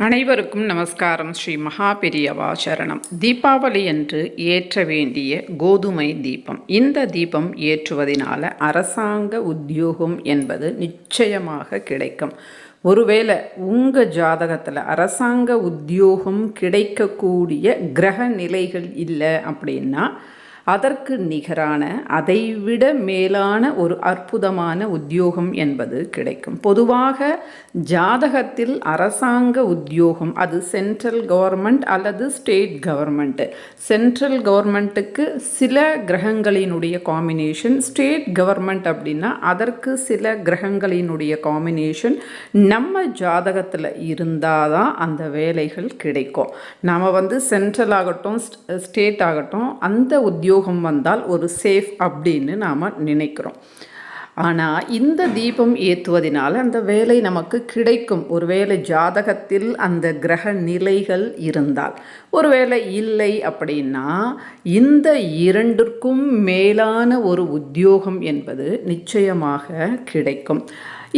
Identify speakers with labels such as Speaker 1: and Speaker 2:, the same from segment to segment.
Speaker 1: அனைவருக்கும் நமஸ்காரம். ஸ்ரீ மகாபெரியவா சரணம். தீபாவளி என்று ஏற்ற வேண்டிய கோதுமை தீபம். இந்த தீபம் ஏற்றுவதனால அரசாங்க உத்தியோகம் என்பது நிச்சயமாக கிடைக்கும். ஒருவேளை உங்கள் ஜாதகத்தில் அரசாங்க உத்தியோகம் கிடைக்கக்கூடிய கிரக நிலைகள் இல்லை அப்படின்னா அதற்கு நிகரான அதைவிட மேலான ஒரு அற்புதமான உத்தியோகம் என்பது கிடைக்கும். பொதுவாக ஜாதகத்தில் அரசாங்க உத்தியோகம் அது சென்ட்ரல் கவர்மெண்ட் அல்லது ஸ்டேட் கவர்மெண்ட்டு சென்ட்ரல் கவர்மெண்ட்டுக்கு சில கிரகங்களினுடைய காம்பினேஷன் ஸ்டேட் கவர்மெண்ட் அப்படின்னா அதற்கு சில கிரகங்களினுடைய காம்பினேஷன் நம்ம ஜாதகத்தில் இருந்தால் தான் அந்த வேலைகள் கிடைக்கும். நாம் வந்து சென்ட்ரல் ஆகட்டும் ஸ்டேட் ஆகட்டும் அந்த உத்தியோகம் யோகம் வந்தால் ஒரு சேஃப் அப்படின்னு நாம் நினைக்கிறோம். ஆனால் இந்த தீபம் ஏற்றுவதனால் அந்த வேலை நமக்கு கிடைக்கும். ஒருவேளை ஜாதகத்தில் அந்த கிரக நிலைகள் இருந்தால் ஒருவேளை இல்லை அப்படின்னா இந்த இரண்டிற்கும் மேலான ஒரு உத்தியோகம் என்பது நிச்சயமாக கிடைக்கும்.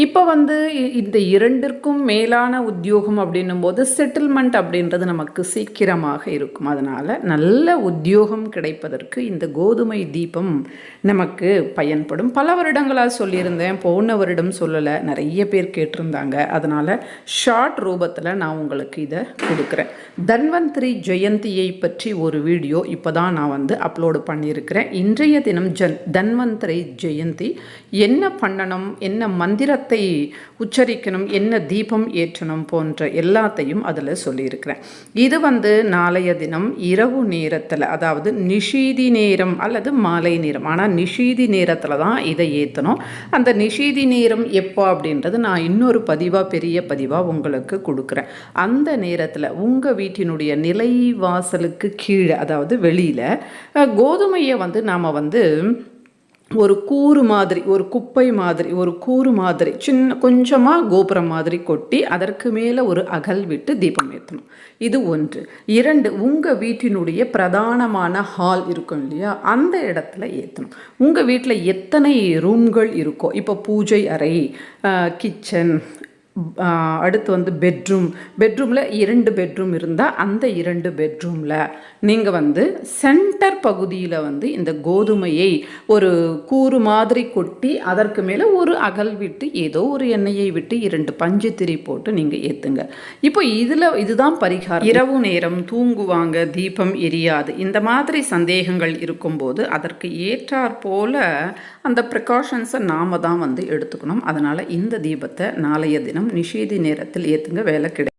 Speaker 1: இப்போ வந்து இந்த இரண்டிற்கும் மேலான உத்தியோகம் அப்படின்னும் போது செட்டில்மெண்ட் அப்படின்றது நமக்கு சீக்கிரமாக இருக்கும். அதனால் நல்ல உத்தியோகம் கிடைப்பதற்கு இந்த கோதுமை தீபம் நமக்கு பயன்படும். பல வருடங்களாக சொல்லியிருந்தேன் போன வருடம் சொல்லலை நிறைய பேர் கேட்டிருந்தாங்க. அதனால் ஷார்ட் ரூபத்தில் நான் உங்களுக்கு இதை கொடுக்குறேன். தன்வந்திரி ஜெயந்தியை பற்றி ஒரு வீடியோ இப்போ தான் நான் வந்து அப்லோடு பண்ணியிருக்கிறேன். இன்றைய தினம் ஜன் தன்வந்திரி ஜெயந்தி என்ன பண்ணணும் என்ன மந்திர மந்திரத்தை உச்சரிக்கணும் என்ன தீபம் ஏற்றணும் போன்ற எல்லாத்தையும் அதில் சொல்லியிருக்கிறேன். இது வந்து நாளைய தினம் இரவு நேரத்தில் அதாவது நிஷீதி நேரம் அல்லது மாலை நேரம். ஆனால் நிஷீதி நேரத்தில் தான் இதை ஏற்றணும் அந்த நிஷீதி நேரம் எப்போ அப்படின்றது நான் இன்னொரு பதிவாக பெரிய பதிவாக உங்களுக்கு கொடுக்குறேன். அந்த நேரத்தில் உங்கள் வீட்டினுடைய நிலை வாசலுக்கு கீழே அதாவது வெளியில் கோதுமையை வந்து நாம் வந்து ஒரு கூறு மாதிரி ஒரு குப்பை மாதிரி ஒரு கூறு மாதிரி சின்ன கொஞ்சமாக கோபுரம் மாதிரி கொட்டி அதற்கு மேலே ஒரு அகல் விட்டு தீபம் ஏற்றணும் இது ஒன்று. இரண்டு உங்கள் வீட்டினுடைய பிரதானமான ஹால் இருக்கும் இல்லையா? அந்த இடத்துல ஏற்றணும் உங்கள் வீட்டில் எத்தனை ரூம்கள் இருக்கோ? இப்போ பூஜை அறை கிச்சன் அடுத்து வந்து பெட்ரூம் பெட்ரூமில் இரண்டு பெட்ரூம் இருந்தால் அந்த இரண்டு பெட்ரூமில் நீங்கள் வந்து சென்டர் பகுதியில் வந்து இந்த கோதுமையை ஒரு கூறு மாதிரி கொட்டி அதற்கு மேலே ஒரு அகல் விட்டு ஏதோ ஒரு எண்ணெயை விட்டு இரண்டு பஞ்சு திரி போட்டு நீங்கள் ஏற்றுங்க இப்போ இதில் இதுதான் பரிகாரம். இரவு நேரம் தூங்குவாங்க தீபம் எரியாது. இந்த மாதிரி சந்தேகங்கள் இருக்கும்போது அதற்கு ஏற்றாற் போல அந்த ப்ரிகாஷன்ஸை நாம் தான் வந்து எடுத்துக்கணும். அதனால் இந்த தீபத்தை நாளைய தினம் நிஷேதி நேரத்தில் ஏற்றுங்க வேலை கிடைக்கும்.